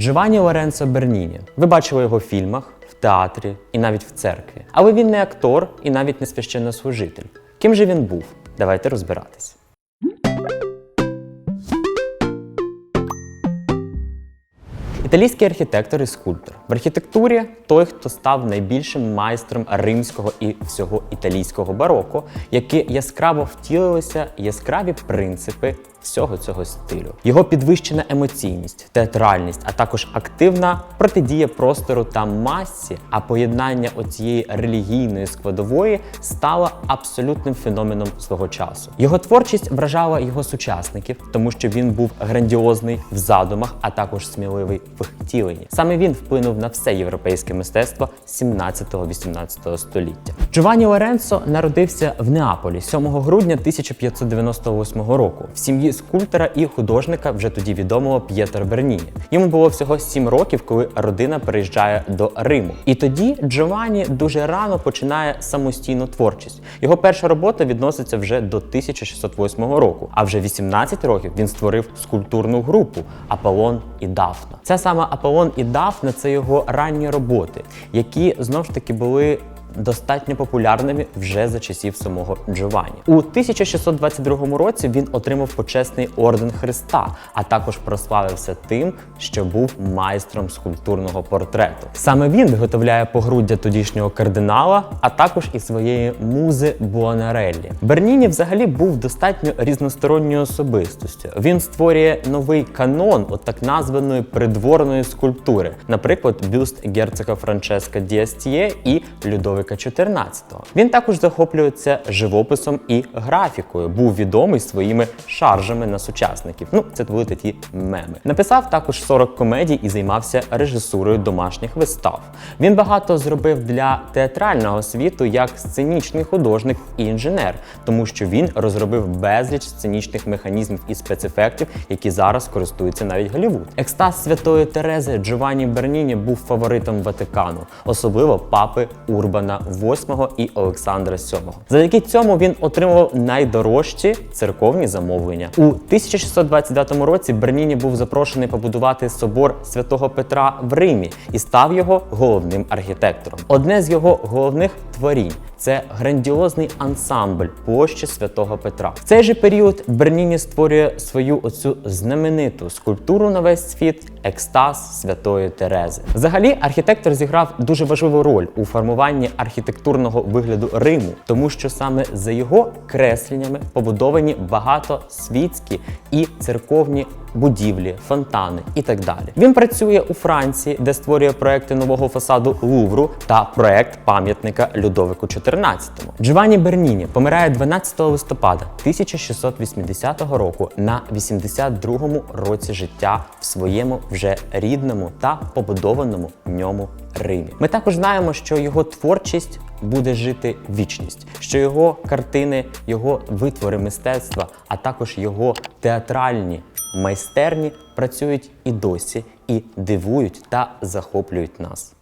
Джованні Лоренцо Берніні. Ви бачили його в фільмах, в театрі і навіть в церкві. Але він не актор і навіть не священнослужитель. Ким же він був? Давайте розбиратись. Італійський архітектор і скульптор. В архітектурі той, хто став найбільшим майстром римського і всього італійського бароко, які яскраво втілилися яскраві принципи всього цього стилю. Його підвищена емоційність, театральність, а також активна протидія простору та масі, а поєднання оцієї релігійної складової стало абсолютним феноменом свого часу. Його творчість вражала його сучасників, тому що він був грандіозний в задумах, а також сміливий в втіленні. Саме він вплинув на все європейське мистецтво 17-18 століття. Джованні Лоренцо народився в Неаполі 7 грудня 1598 року в сім'ї скульптора і художника, вже тоді відомого П'єтро Берніні. Йому було всього 7 років, коли родина переїжджає до Риму. І тоді Джованні дуже рано починає самостійну творчість. Його перша робота відноситься вже до 1608 року. А вже 18 років він створив скульптурну групу Аполлон і Дафна. Ця сама Аполлон і Дафна це його ранні роботи, які знов ж таки були достатньо популярними вже за часів самого Джованні. У 1622 році він отримав почесний орден Христа, а також прославився тим, що був майстром скульптурного портрету. Саме він виготовляє погруддя тодішнього кардинала, а також і своєї музи Буонареллі. Берніні взагалі був достатньо різносторонньою особистостю. Він створює новий канон от так названої придворної скульптури, наприклад, бюст герцога Франческа Діастіє і Людовика XIV. Він також захоплюється живописом і графікою. Був відомий своїми шаржами на сучасників. Ну, це були такі меми. Написав також 40 комедій і займався режисурою домашніх вистав. Він багато зробив для театрального світу як сценічний художник і інженер, тому що він розробив безліч сценічних механізмів і спецефектів, які зараз користуються навіть Голлівуд. Екстаз святої Терези Джованні Берніні був фаворитом Ватикану, особливо папи Урбана VIII і Олександра VII. Завдяки цьому він отримував найдорожчі церковні замовлення. У 1629 році Берніні був запрошений побудувати собор святого Петра в Римі і став його головним архітектором. Одне з його головних творінь це грандіозний ансамбль площі святого Петра. В цей же період Берніні створює свою оцю знамениту скульптуру на весь світ екстаз святої Терези. Взагалі, архітектор зіграв дуже важливу роль у формуванні архітектурного вигляду Риму, тому що саме за його кресленнями побудовані багато світські і церковні будівлі, фонтани і так далі. Він працює у Франції, де створює проекти нового фасаду Лувру та проект пам'ятника Людовику XIV. Джованні Берніні помирає 12 листопада 1680 року на 82-му році життя в своєму вже рідному та побудованому ньому Римі. Ми також знаємо, що його творчість буде жити вічність, що його картини, його витвори мистецтва, а також його театральні майстерні працюють і досі, і дивують та захоплюють нас.